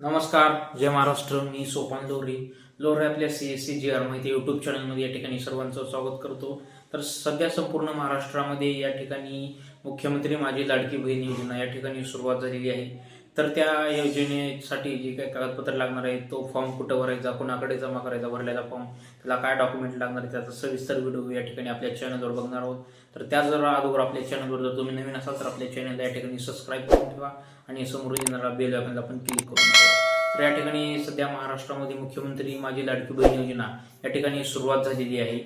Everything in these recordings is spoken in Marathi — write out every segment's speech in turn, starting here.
नमस्कार जय महाराष्ट्र मी सोपान लोहरी. लोहरे आपल्या C S C G R माहिती यूट्यूब चॅनलमध्ये या ठिकाणी सर्वांचं स्वागत करतो. तर सध्या संपूर्ण महाराष्ट्रामध्ये या ठिकाणी मुख्यमंत्री माझी लाडकी बहीण योजना या ठिकाणी सुरुवात झालेली आहे. तर त्या योजनेसाठी जे काही कागदपत्र लागणार आहे तो फॉर्म कुठं भरायचा कोणाकडे जमा करायचा भरलेला फॉर्म त्याला काय डॉक्युमेंट लागणार आहे त्याचा सविस्तर व्हिडिओ या ठिकाणी आपल्या चॅनलवर बघणार आहोत. तर त्या जर अगोदर आपल्या चॅनलवर जर तुम्ही नवीन असाल तर आपल्या चॅनलला या ठिकाणी सबस्क्राईब करून ठेवा आणि समोर येणारा बेल आयकॉनला पण क्लिक करून ठेवा. तर या ठिकाणी सध्या महाराष्ट्रामध्ये मुख्यमंत्री माझी लाडकी बहीण योजना या ठिकाणी सुरुवात झालेली आहे.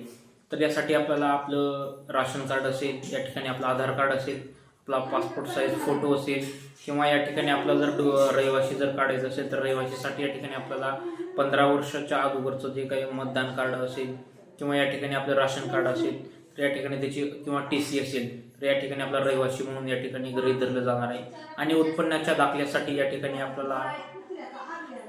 तर यासाठी आपल्याला आपलं राशन कार्ड असेल या ठिकाणी आपलं आधार कार्ड असेल आपला पासपोर्ट साईज फोटो असेल किंवा या ठिकाणी आपला जर डो- रहिवासी जर काढायचं असेल तर रहिवासीसाठी या ठिकाणी आपल्याला पंधरा वर्षाच्या अगोदरचं जे काही मतदान कार्ड असेल किंवा या ठिकाणी आपलं राशन कार्ड असेल तर या ठिकाणी त्याची किंवा टी सी असेल तर या ठिकाणी आपला रहिवासी म्हणून या ठिकाणी गृहीत धरलं जाणार आहे. आणि उत्पन्नाच्या दाखल्यासाठी या ठिकाणी आपल्याला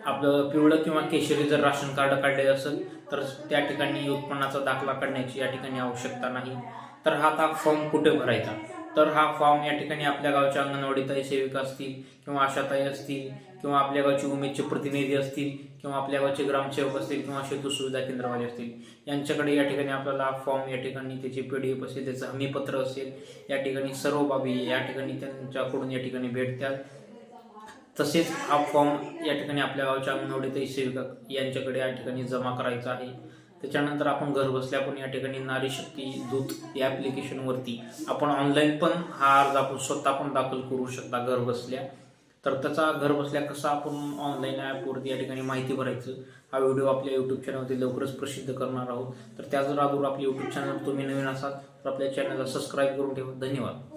आपलं पिवळं किंवा केशरी जर राशन कार्ड काढले असेल तर त्या ठिकाणी उत्पन्नाचा दाखला काढण्याची या ठिकाणी आवश्यकता नाही. तर हा आता फॉर्म कुठे भरायचा? तर हा फॉर्म या ठिकाणी आपल्या गावच्या अंगणवाडी ताई सेविका असतील किंवा आशाताई असतील किंवा आपल्या गावचे उमेदचे प्रतिनिधी असतील किंवा आपल्या गावचे ग्रामसेवक असतील किंवा शेतू सुविधा केंद्रवाले असतील यांच्याकडे या ठिकाणी आपल्याला फॉर्म या ठिकाणी त्याची पी डी एफ असेल त्याचं हमीपत्र असेल या ठिकाणी सर्व बाबी या ठिकाणी त्यांच्याकडून या ठिकाणी भेटतात. तसेच हा फॉर्म या ठिकाणी आपल्या गावच्या अंगणवाडी सेविका यांच्याकडे या ठिकाणी जमा करायचा आहे. त्याच्यानंतर आपण घर बसल्या पण या ठिकाणी नारी शक्ती दूत या ॲप्लिकेशनवरती आपण ऑनलाईन पण हा अर्ज आपण स्वतः पण दाखल करू शकता घर बसल्या. तर त्याचा घर बसल्या कसा आपण ऑनलाईन ॲपवरती या ठिकाणी माहिती भरायचं हा व्हिडिओ आपल्या यूट्यूब चॅनलवरती लवकरच प्रसिद्ध करणार आहोत. तर त्या जर अगोदर आपल्या यूट्यूब चॅनल तुम्ही नवीन असाल तर आपल्या चॅनलला सबस्क्राईब करून ठेवा. धन्यवाद.